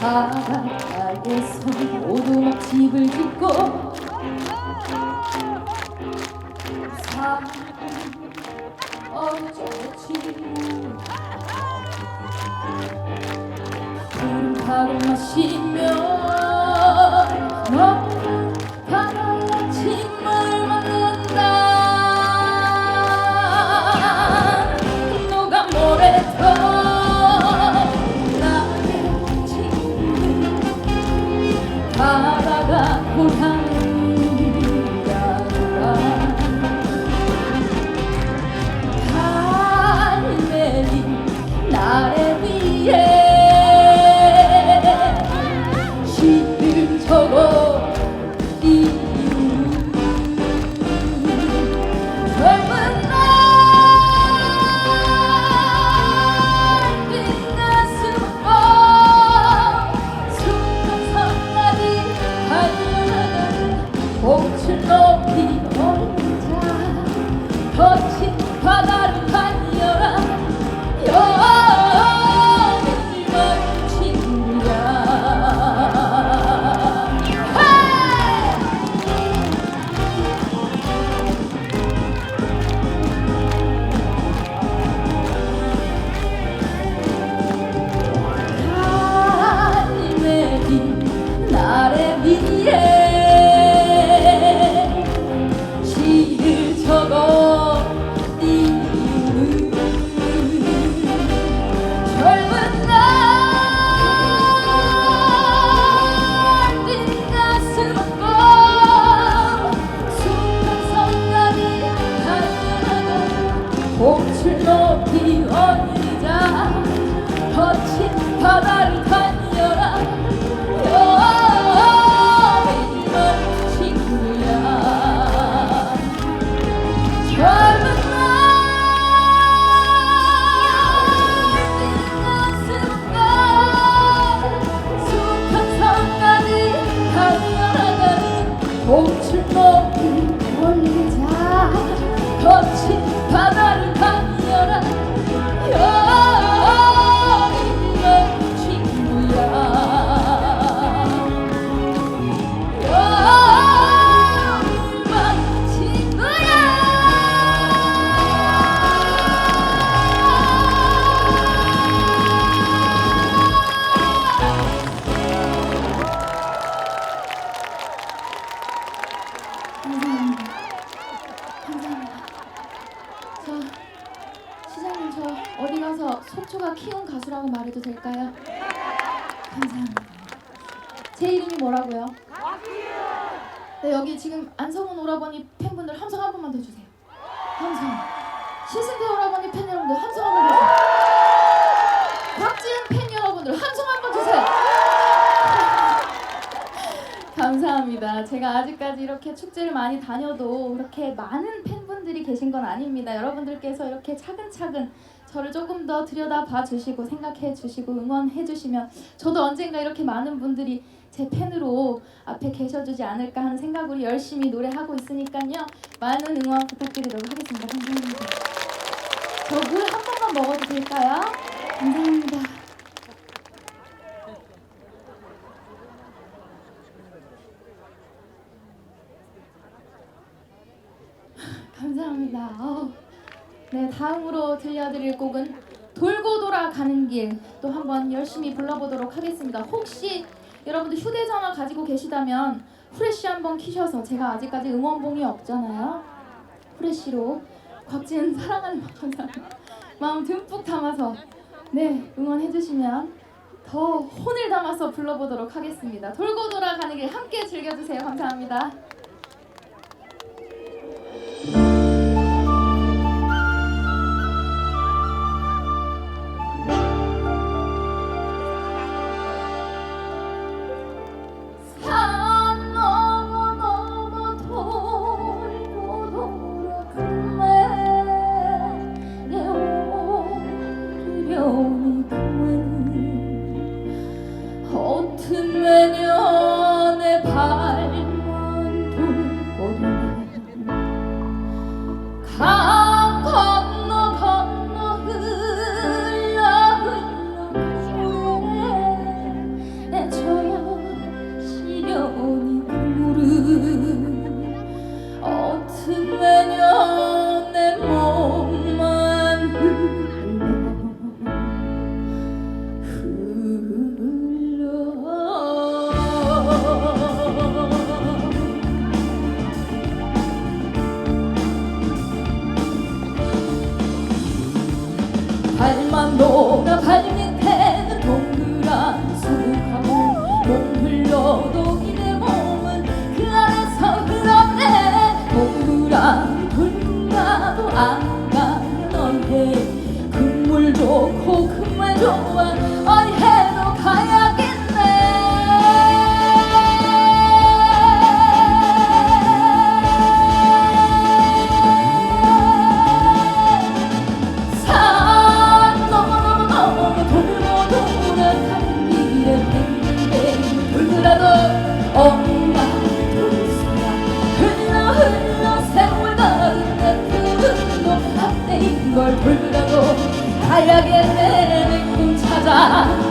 바닷가에서 오두막 집을 짓고 사 어쩌지 푸른파를 마시며 Oh. 저 시장님 저 어디 가서 속초가 키운 가수라고 말해도 될까요? 감사합니다. 제 이름이 뭐라고요? 네 여기 지금 안성훈 오라버니 팬분들 함성 한 번만 더 주세요. 함성. 신승태 오라버니 팬 여러분들 함성 한번 주세요. 곽지은 팬 여러분들 함성 한 번 주세요. 감사합니다. 제가 아직까지 이렇게 축제를 많이 다녀도 이렇게 많은 팬 분들이 계신 건 아닙니다. 여러분들께서 이렇게 차근차근 저를 조금 더 들여다봐 주시고 생각해 주시고 응원해 주시면 저도 언젠가 이렇게 많은 분들이 제 팬으로 앞에 계셔주지 않을까 하는 생각으로 열심히 노래하고 있으니까요. 많은 응원 부탁드리도록 하겠습니다. 감사합니다. 저 물 한 번만 먹어도 될까요? 감사합니다. 어우, 네, 다음으로 들려드릴 곡은 돌고 돌아 가는 길 또 한번 열심히 불러보도록 하겠습니다. 혹시 여러분들 휴대전화 가지고 계시다면 후레쉬 한번 키셔서 제가 아직까지 응원봉이 없잖아요. 후레쉬로 곽지은 사랑하는 감사합니다. 마음 듬뿍 담아서 네 응원해주시면 더 혼을 담아서 불러보도록 하겠습니다. 돌고 돌아 가는 길 함께 즐겨주세요. 감사합니다. 사랑이 분가도 안 가면 어이 해 국물 좋고 그만 좋아 어이 해도 가야 가야겠네 내꿈 찾아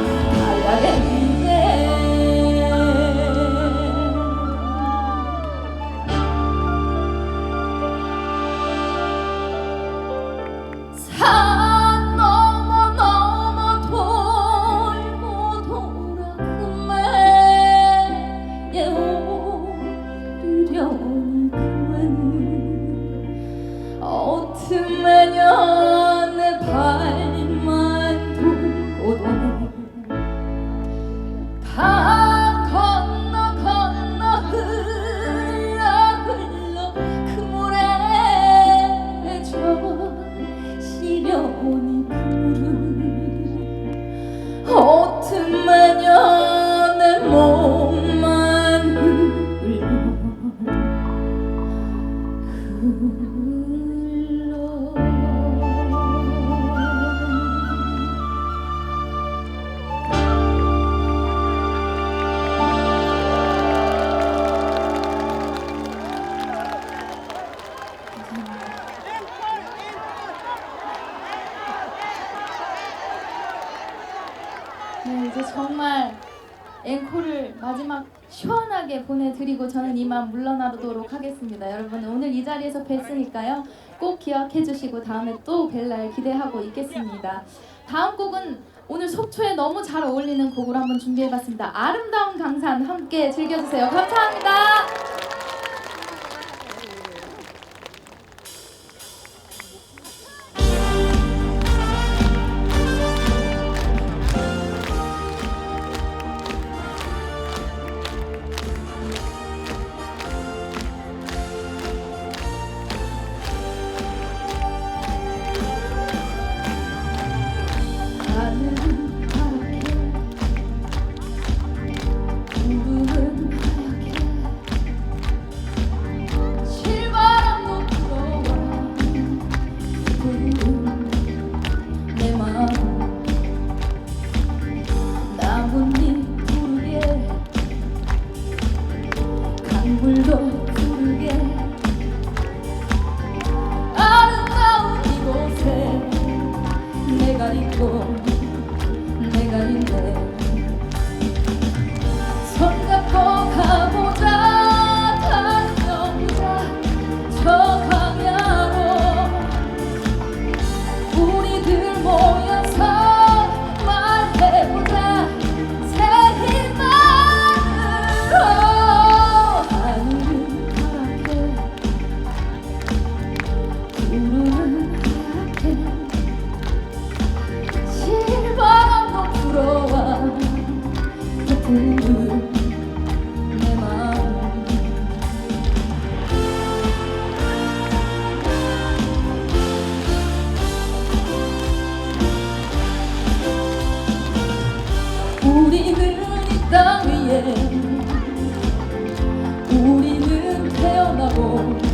시원하게 보내드리고 저는 이만 물러나도록 하겠습니다. 여러분 오늘 이 자리에서 뵀으니까요. 꼭 기억해 주시고 다음에 또 뵐 날 기대하고 있겠습니다. 다음 곡은 오늘 속초에 너무 잘 어울리는 곡으로 한번 준비해봤습니다. 아름다운 강산 함께 즐겨주세요. 감사합니다. 우리는 이 땅 위에 우리는 태어나고